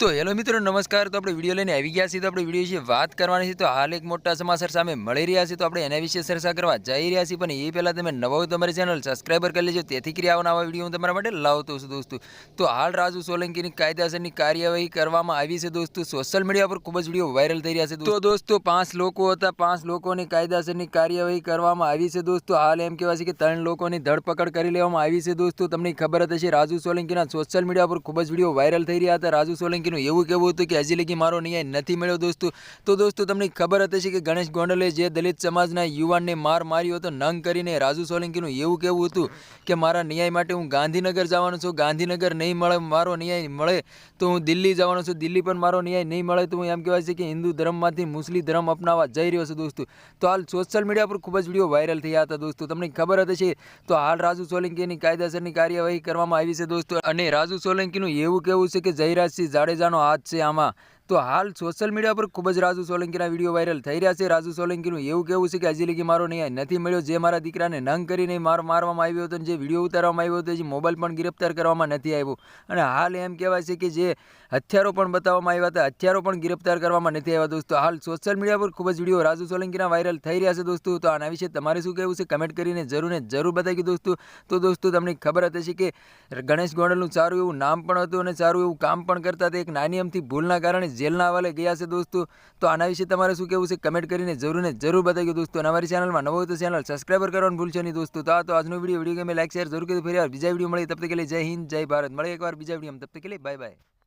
તો હેલો મિત્રો, નમસ્કાર. તો આપણે વીડિયો લઈને આવી ગયા છીએ. તો આપણે વીડિયો વિશે વાત કરવાની છે. તો હાલ એક મોટા સમાચાર સામે મળી રહ્યા છે. તો આપણે એના વિશે ચર્ચા કરવા જઈ રહ્યા છીએ. પણ એ પહેલાં તમે નવો તમારી ચેનલ સબસ્ક્રાઈબર કરી લેજો. તેથી કરી આવા નવા વીડિયો હું તમારા માટે લાવતો છું દોસ્તો. તો હાલ રાજુ સોલંકીની કાયદાસરની કાર્યવાહી કરવામાં આવી છે દોસ્તો. સોશિયલ મીડિયા પર ખૂબ જ વીડિયો વાયરલ થઈ રહ્યા છે તો દોસ્તો, પાંચ લોકો હતા. પાંચ લોકોની કાયદાસરની કાર્યવાહી કરવામાં આવી છે દોસ્તો. હાલ એમ કહેવાય છે કે ત્રણ લોકોની ધરપકડ કરી લેવામાં આવી છે દોસ્તો. તમને ખબર હતી રાજુ સોલંકીના સોશિયલ મીડિયા પર ખૂબ જ વીડિયો વાયરલ થઈ રહ્યા હતા. રાજુ સોલંકીનું એવું કહેવું હતું કે હજી લગી મારો ન્યાય નથી મળ્યો દોસ્તો. તો દોસ્તો, તમને ખબર હતી હશે કે ગણેશ ગોંડલે જે દલિત સમાજના યુવાનને માર માર્યો હતો, નંગ કરીને રાજુ સોલંકીનું એવું કહેવું હતું કે, મારા ન્યાય માટે હું ગાંધીનગર જવાનો છું, ગાંધીનગર નહીં મળે, મારો ન્યાય મળે તો હું દિલ્હી જવાનો છું. દિલ્હી પણ મારો ન્યાય નહીં મળે તો હું એમ કહેવાય છે કે હિન્દુ ધર્મમાંથી મુસ્લિમ ધર્મ અપનાવવા જઈ રહ્યો છું દોસ્તો. તો હાલ સોશિયલ મીડિયા પર ખૂબ જ વીડિયો વાયરલ થયા હતા દોસ્તો. તમને ખબર હતી હશે તો હાલ રાજુ સોલંકીની કાયદેસરની કાર્યવાહી કરવામાં આવી છે દોસ્તો. અને રાજુ સોલંકીનું એવું કહેવું છે કે જયરાજસિંહ જાડેજાનો હાથ છે આમાં તો હાલ સોશિયલ મીડિયા પર ખૂબ જ રાજુ સોલંકીના વીડિયો વાયરલ થઈ રહ્યા છે. રાજુ સોલંકીનું એવું કહેવું છે કે હજી લગી મારો ન્યાય નથી મળ્યો. જે મારા દીકરાને નંગ કરીને માર મારવામાં આવ્યો હતો અને જે વીડિયો ઉતારવામાં આવ્યો હતો જે મોબાઈલ પણ ગિરફ્તાર કરવામાં નથી આવ્યો. અને હાલ એમ કહેવાય છે કે જે હથિયારો પણ બતાવવામાં આવ્યા હતા, હથિયારો પણ ગિરફ્તાર કરવામાં નથી આવ્યા દોસ્તો. હાલ સોશિયલ મીડિયા પર ખૂબ જ વીડિયો રાજુ સોલંકીના વાયરલ થઈ રહ્યા છે દોસ્તો. તો આના વિશે તમારે શું કહેવું છે? કમેન્ટ કરીને જરૂર ને જરૂર બતાવી દોસ્તો. તો દોસ્તો, તમને ખબર હતી હશે કે ગણેશ ગોંડલનું સારું એવું નામ પણ હતું અને સારું એવું કામ પણ કરતા હતા. એક નાની અમથી ભૂલના કારણે જેલના હવાલે ગયા છે દોસ્તો. તો આના વિશે તમારે શું કહેવું છે? કમેન્ટ કરીને જરૂરને જરૂર બતાવ્યું દોસ્તો. અને અમારી ચેનલમાં નવો તો ચેનલ સબસ્ક્રાઈબર કરવાનું ભૂલશો નહીં દોસ્તો. તો આ તો આજનો વીડિયો વીડિયો ગમે લાઈક શેર જરૂર કરી ફરી વાર બીજા વીડિયો મળી તબ તક જય હિન્દ, જય ભારત. મળે એકવાર બીજા વીડિયો તબ તક બાય બાય